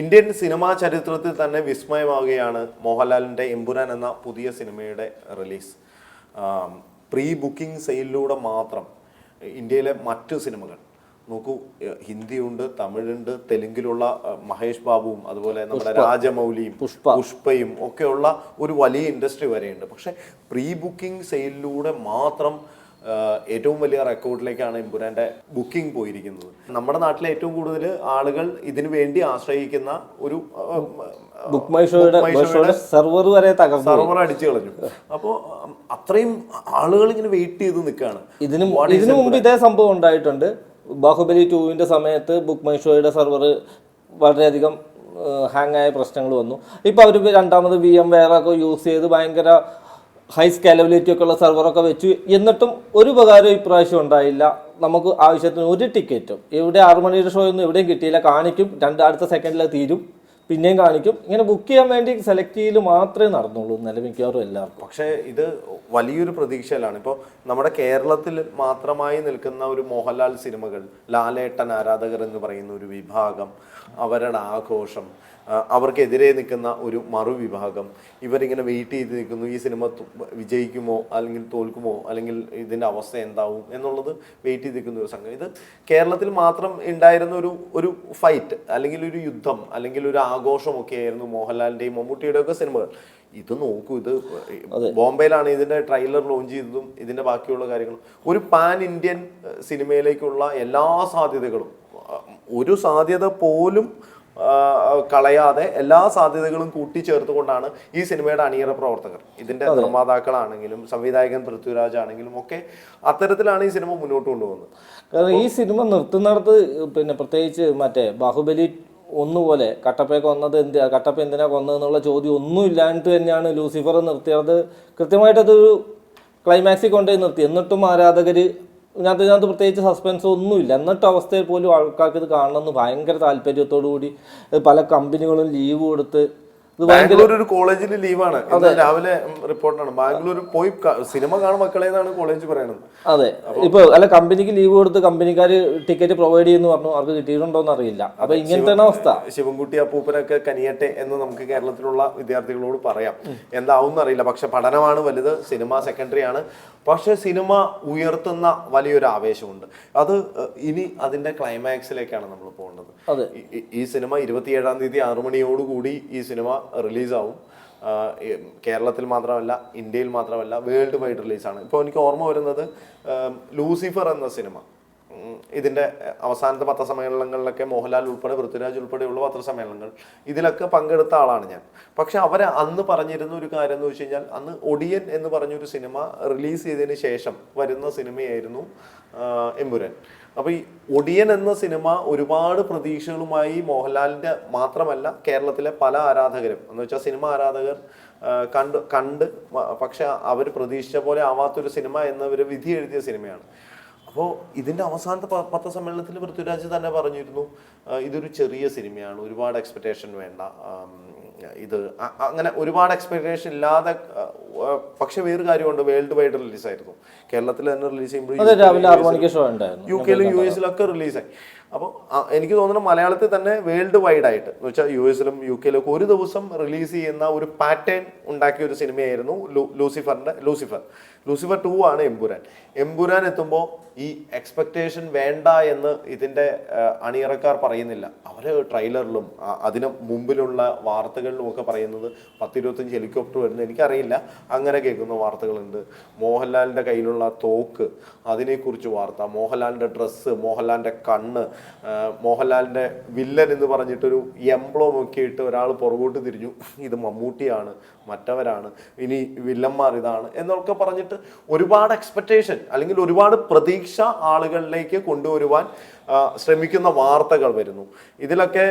Indian cinema ചരിത്രത്തിൽ തന്നെ വിസ്മയമാവുകയാണ് മോഹൻലാലിന്റെ എമ്പുരാൻ എന്ന പുതിയ സിനിമയുടെ റിലീസ്. പ്രീ ബുക്കിംഗ് സെയിലിലൂടെ മാത്രം ഇന്ത്യയിലെ മറ്റു സിനിമകൾ. നോക്കൂ ഹിന്ദിയുണ്ട് തമിഴുണ്ട് തെലുങ്കിലുള്ള മഹേഷ് ബാബുവും അതുപോലെ നമ്മുടെ രാജമൗലിയും പുഷ്പ. പുഷ്പയും ഒക്കെയുള്ള ഒരു വലിയ ഇൻഡസ്ട്രി വരെയുണ്ട്. പക്ഷേ പ്രീ ബുക്കിംഗ് സെയിലിലൂടെ മാത്രം ഏറ്റവും വലിയ റെക്കോർഡിലേക്കാണ് എമ്പുരാന്റെ ബുക്കിംഗ് പോയിരിക്കുന്നത്. നമ്മുടെ നാട്ടിലെ ഏറ്റവും കൂടുതൽ ആളുകൾ ഇതിനു വേണ്ടി ആശ്രയിക്കുന്ന ഒരു ബുക്ക് മൈ ഷോയുടെ സെർവർ വരെ തകർന്നു സെർവർ അടിച്ചു കളഞ്ഞു. അപ്പോൾ അത്രയും ആളുകൾ ഇങ്ങനെ വെയിറ്റ് ചെയ്ത് നിൽക്കുകയാണ് ഇതിന് ഇതിനു മുമ്പ് ഇതേ സംഭവം ഉണ്ടായിട്ടുണ്ട്. ബാഹുബലി ടൂവിന്റെ സമയത്ത് ബുക്ക് മൈ ഷോയുടെ സെർവർ വളരെയധികം ഹാങ് ആയ പ്രശ്നങ്ങൾ വന്നു. ഇപ്പൊ അവർ രണ്ടാമത് വി എം വേറെ ഒക്കെ യൂസ് ചെയ്ത് ഭയങ്കര ഹൈ സ്കാലബിലിറ്റി ഒക്കെ ഉള്ള സെർവറൊക്കെ വെച്ചു. എന്നിട്ടും ഒരു ഉപകാരം ഇപ്രാവശ്യം ഉണ്ടായില്ല. നമുക്ക് ആവശ്യത്തിന് ഒരു ടിക്കറ്റും ഇവിടെ ആറുമണിയുടെ ഷോ ഒന്നും എവിടെയും കിട്ടിയില്ല. കാണിക്കും. രണ്ട് അടുത്ത സെക്കൻഡിൽ തീരും. പിന്നെയും കാണിക്കും. ഇങ്ങനെ ബുക്ക് ചെയ്യാൻ വേണ്ടി സെലക്ട് ചെയ്യൽ മാത്രമേ നടന്നുള്ളൂ നില മിക്കവാറും എല്ലാവർക്കും. പക്ഷേ ഇത് വലിയൊരു പ്രതീക്ഷയിലാണ്. ഇപ്പോൾ നമ്മുടെ കേരളത്തിൽ മാത്രമായി നിൽക്കുന്ന ഒരു മോഹൻലാൽ സിനിമകൾ ലാലേട്ടൻ ആരാധകർ എന്ന് പറയുന്ന ഒരു വിഭാഗം അവരുടെ ആഘോഷം അവർക്കെതിരെ നിൽക്കുന്ന ഒരു മറുവിഭാഗം ഇവരിങ്ങനെ വെയിറ്റ് ചെയ്ത് നിൽക്കുന്നു. ഈ സിനിമ വിജയിക്കുമോ അല്ലെങ്കിൽ തോൽക്കുമോ അല്ലെങ്കിൽ ഇതിന്റെ അവസ്ഥ എന്താവും എന്നുള്ളത് വെയിറ്റ് ചെയ്ത് നിൽക്കുന്ന ഒരു സംഘം ഇത് കേരളത്തിൽ മാത്രം ഉണ്ടായിരുന്ന ഒരു ഒരു ഫൈറ്റ് അല്ലെങ്കിൽ ഒരു യുദ്ധം അല്ലെങ്കിൽ ഒരു ആഘോഷമൊക്കെ ആയിരുന്നു മോഹൻലാലിന്റെയും മമ്മൂട്ടിയുടെയും ഒക്കെ സിനിമകൾ. ഇത് നോക്കൂ ഇത് ബോംബെയിലാണ് ഇതിന്റെ ട്രെയിലർ ലോഞ്ച് ചെയ്തതും ഇതിന്റെ ബാക്കിയുള്ള കാര്യങ്ങളും. ഒരു പാൻ ഇന്ത്യൻ സിനിമയിലേക്കുള്ള എല്ലാ സാധ്യതകളും ഒരു സാധ്യത പോലും കളയാതെ എല്ലാ സാധ്യതകളും കൂട്ടിച്ചേർത്തുകൊണ്ടാണ് ഈ സിനിമയുടെ അണിയറ പ്രവർത്തകർ. ഇതിന്റെ നിർമ്മാതാക്കളാണെങ്കിലും സംവിധായകൻ പൃഥ്വിരാജ് ആണെങ്കിലും ഒക്കെ അത്തരത്തിലാണ് ഈ സിനിമ മുന്നോട്ട് കൊണ്ടുപോകുന്നത്. കാരണം ഈ സിനിമ നിർത്തുന്നിടത്ത് പിന്നെ പ്രത്യേകിച്ച് മറ്റേ ബാഹുബലി ഒന്നുപോലെ കട്ടപ്പയെ കൊന്നത് എന്ത് കട്ടപ്പ എന്തിനാ കൊന്നതെന്നുള്ള ചോദ്യം ഒന്നും ഇല്ലാണ്ട് തന്നെയാണ് ലൂസിഫർ നിർത്തിയത്. കൃത്യമായിട്ട് അതൊരു ക്ലൈമാക്സിൽ കൊണ്ടുപോയി നിർത്തി. എന്നിട്ടും ആരാധകർ ഇതിനകത്ത് ഇതിനകത്ത് പ്രത്യേകിച്ച് സസ്പെൻസ് ഒന്നുമില്ല എന്നിട്ട് അവസ്ഥയിൽ പോലും ആൾക്കാർക്ക് ഇത് കാണണമെന്ന് ഭയങ്കര താല്പര്യത്തോടു കൂടി പല കമ്പനികളും ലീവ് കൊടുത്ത് ബാംഗ്ലൂർ ഒരു കോളേജിൽ ലീവാണ്. രാവിലെ റിപ്പോർട്ടാണ്. ബാംഗ്ലൂർ പോയി സിനിമ കാണും മക്കളെ എന്നാണ് കോളേജ് പറയുന്നത് അതെ. ഇപ്പൊ അല്ല കമ്പനിക്ക് ലീവ് കൊടുത്ത് കമ്പനിക്കാര് ടിക്കറ്റ് പ്രൊവൈഡ് ചെയ്യുന്നു പറഞ്ഞു. അവർക്ക് കിട്ടിയിട്ടുണ്ടോ എന്ന് അറിയില്ല. അപ്പൊ ഇങ്ങനത്തെ അവസ്ഥ. ശിവൻകുട്ടി അപ്പൂപ്പനൊക്കെ കനിയട്ടെ എന്ന് നമുക്ക് കേരളത്തിലുള്ള വിദ്യാർത്ഥികളോട് പറയാം. എന്താവും അറിയില്ല. പക്ഷെ പഠനമാണ് വലുത് സിനിമ സെക്കൻഡറി ആണ്. പക്ഷെ സിനിമ ഉയർത്തുന്ന വലിയൊരു ആവേശമുണ്ട്. അത് ഇനി അതിന്റെ ക്ലൈമാക്സിലേക്കാണ് നമ്മൾ പോകേണ്ടത്. അതെ. ഈ- ഈ- ഈ സിനിമ ഇരുപത്തിയേഴാം തീയതി ആറുമണിയോടുകൂടി ഈ സിനിമ റിലീസാവും. കേരളത്തിൽ മാത്രമല്ല ഇന്ത്യയിൽ മാത്രമല്ല വേൾഡ് വൈഡ് റിലീസാണ് ഇപ്പോൾ എനിക്ക് ഓർമ്മ വരുന്നത് ലൂസിഫർ എന്ന സിനിമ. അഹ്, അവസാനത്തെ പത്രസമ്മേളനങ്ങളിലൊക്കെ മോഹൻലാൽ ഉൾപ്പെടെ പൃഥ്വിരാജ് ഉൾപ്പെടെയുള്ള പത്രസമ്മേളനങ്ങൾ ഇതിലൊക്കെ പങ്കെടുത്ത ആളാണ് ഞാൻ. പക്ഷെ അവർ അന്ന് പറഞ്ഞിരുന്ന ഒരു കാര്യം എന്ന് വെച്ച് കഴിഞ്ഞാൽ അന്ന് ഒടിയൻ എന്ന് പറഞ്ഞൊരു സിനിമ റിലീസ് ചെയ്തതിന് ശേഷം വരുന്ന സിനിമയായിരുന്നു എമ്പുരൻ. അപ്പോൾ അപ്പൊ ഈ ഒടിയൻ എന്ന സിനിമ ഒരുപാട് പ്രതീക്ഷകളുമായി മോഹൻലാലിന്റെ മാത്രമല്ല കേരളത്തിലെ പല ആരാധകരും. എന്ന് വെച്ചാൽ സിനിമ ആരാധകർ കണ്ട് കണ്ട് പക്ഷെ അവർ പ്രതീക്ഷിച്ച പോലെ ആവാത്തൊരു സിനിമ എന്നവർ വിധി എഴുതിയ സിനിമയാണ്. അപ്പോൾ ഇതിന്റെ അവസാനത്തെ പത്ത പത്രസമ്മേളനത്തിൽ പൃഥ്വിരാജ് തന്നെ പറഞ്ഞിരുന്നു ഇതൊരു ചെറിയ സിനിമയാണ് ഒരുപാട് എക്സ്പെക്ടേഷൻ വേണ്ട ഇത് അങ്ങനെ ഒരുപാട് എക്സ്പെക്ടേഷൻ ഇല്ലാതെ പക്ഷെ വേറൊരു കാര്യമുണ്ട് വേൾഡ് വൈഡ് റിലീസായിരുന്നു കേരളത്തിൽ തന്നെ റിലീസ് ചെയ്യുമ്പോൾ യു കെയിലും യു എസിലൊക്കെ റിലീസായി അപ്പോൾ എനിക്ക് തോന്നുന്നു മലയാളത്തിൽ തന്നെ വേൾഡ് വൈഡ് ആയിട്ട് എന്ന് വെച്ചാൽ യു എസിലും യു കെയിലും ഒക്കെ ഒരു ദിവസം റിലീസ് ചെയ്യുന്ന ഒരു പാറ്റേൺ ഉണ്ടാക്കിയ ഒരു സിനിമയായിരുന്നു ലൂസിഫറിന്റെ ലൂസിഫർ. ലൂസിഫർ ടു ആണ് എംപുരാൻ എംപുരാൻ എത്തുമ്പോൾ ഈ എക്സ്പെക്റ്റേഷൻ വേണ്ട എന്ന് ഇതിന്റെ അണിയറക്കാർ പറയുന്നില്ല. അവർ ട്രെയിലറിലും അതിന് മുമ്പിലുള്ള വാർത്തകളിലും ഒക്കെ പറയുന്നത് പത്തിരുപത്തഞ്ച് ഹെലികോപ്റ്റർ വരുന്നത് എനിക്കറിയില്ല. അങ്ങനെ കേൾക്കുന്ന വാർത്തകളുണ്ട്. മോഹൻലാലിന്റെ കയ്യിലുള്ള തോക്ക് അതിനെക്കുറിച്ച് വാർത്ത മോഹൻലാലിന്റെ ഡ്രസ്സ് മോഹൻലാലിന്റെ കണ്ണ് ആ, മോഹൻലാലിന്റെ വില്ലൻ എന്ന് പറഞ്ഞിട്ടൊരു എംബ്ലോം ഒക്കെ ഇട്ട് ഒരാൾ പുറകോട്ട് തിരിഞ്ഞു. ഇത് മമ്മൂട്ടിയാണ് മറ്റവരാണ് ഇനി വില്ലന്മാർ ഇതാണ് എന്നൊക്കെ പറഞ്ഞിട്ട് ഒരുപാട് എക്സ്പെക്റ്റേഷൻ അല്ലെങ്കിൽ ഒരുപാട് പ്രതീക്ഷ ആളുകളിലേക്ക് കൊണ്ടുവരുവാൻ ശ്രമിക്കുന്ന വാർത്തകൾ വരുന്നു. ഇതിലൊക്കെ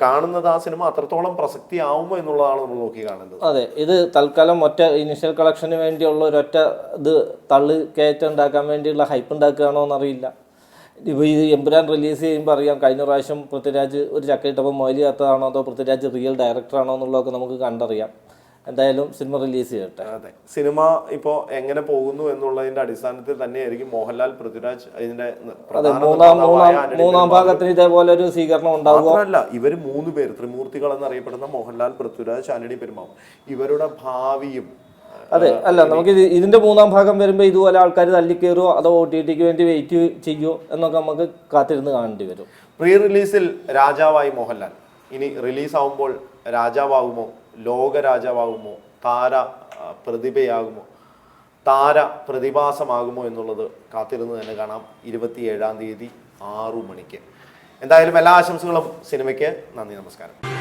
കാണുന്നത് ആ സിനിമ അത്രത്തോളം പ്രസക്തി ആവുമോ എന്നുള്ളതാണ് നമ്മൾ നോക്കി കാണുന്നത്. അതെ ഇത് തൽക്കാലം ഒറ്റ ഇനിഷ്യൽ കളക്ഷന് വേണ്ടിയുള്ള ഒരൊറ്റ ഇത് തള്ളി കയറ്റം ഉണ്ടാക്കാൻ വേണ്ടിയുള്ള ഹൈപ്പ് ഉണ്ടാക്കുകയാണോ എന്നറിയില്ല. ഇപ്പോൾ ഈ എമ്പുരാൻ റിലീസ് ചെയ്യുമ്പോൾ അറിയാം കഴിഞ്ഞ പ്രാവശ്യം പൃഥ്വിരാജ് ഒരു ചക്കയിട്ടപ്പോൾ മൊയിലി കത്തതാണോ അതോ പൃഥ്വിരാജ് റിയൽ ഡയറക്ടറാണോ എന്നുള്ളതൊക്കെ നമുക്ക് കണ്ടറിയാം. എന്തായാലും സിനിമ റിലീസ് ചെയ്യട്ടെ. അതെ സിനിമ ഇപ്പോൾ എങ്ങനെ പോകുന്നു എന്നുള്ളതിന്റെ അടിസ്ഥാനത്തിൽ തന്നെയായിരിക്കും മോഹൻലാൽ പൃഥ്വിരാജ് ഇതിന്റെ അതെ മൂന്നാം മൂന്നാം മൂന്നാം ഭാഗത്തിന് ഇതേപോലെ ഒരു സ്വീകരണം ഉണ്ടാവുക. അല്ല ഇവർ മൂന്ന് പേര് ത്രിമൂർത്തികൾ എന്നറിയപ്പെടുന്ന മോഹൻലാൽ പൃഥ്വിരാജ് ആന്റണി പെരുമാവും ഇവരുടെ ഭാവിയും അതെ അല്ല നമുക്ക് ഇതിന്റെ മൂന്നാം ഭാഗം വരുമ്പോൾ ഇതുപോലെ ആൾക്കാർ തല്ലിക്കയറുമോ അതോ ഒ ടി ടിക്ക് വേണ്ടി വെയിറ്റ് ചെയ്യോ എന്നൊക്കെ നമുക്ക് കാത്തിരുന്ന് കാണേണ്ടി വരും. പ്രീ റിലീസിൽ രാജാവായി മോഹൻലാൽ. ഇനി റിലീസ് ആവുമ്പോൾ രാജാവാകുമോ? ലോക രാജാവാകുമോ താര പ്രതിഭയാകുമോ? താര പ്രതിഭാസമാകുമോ എന്നുള്ളത് കാത്തിരുന്ന് തന്നെ കാണാം. ഇരുപത്തിയേഴാം തീയതി ആറു മണിക്ക്. എന്തായാലും എല്ലാ ആശംസകളും സിനിമയ്ക്ക്. നന്ദി നമസ്കാരം.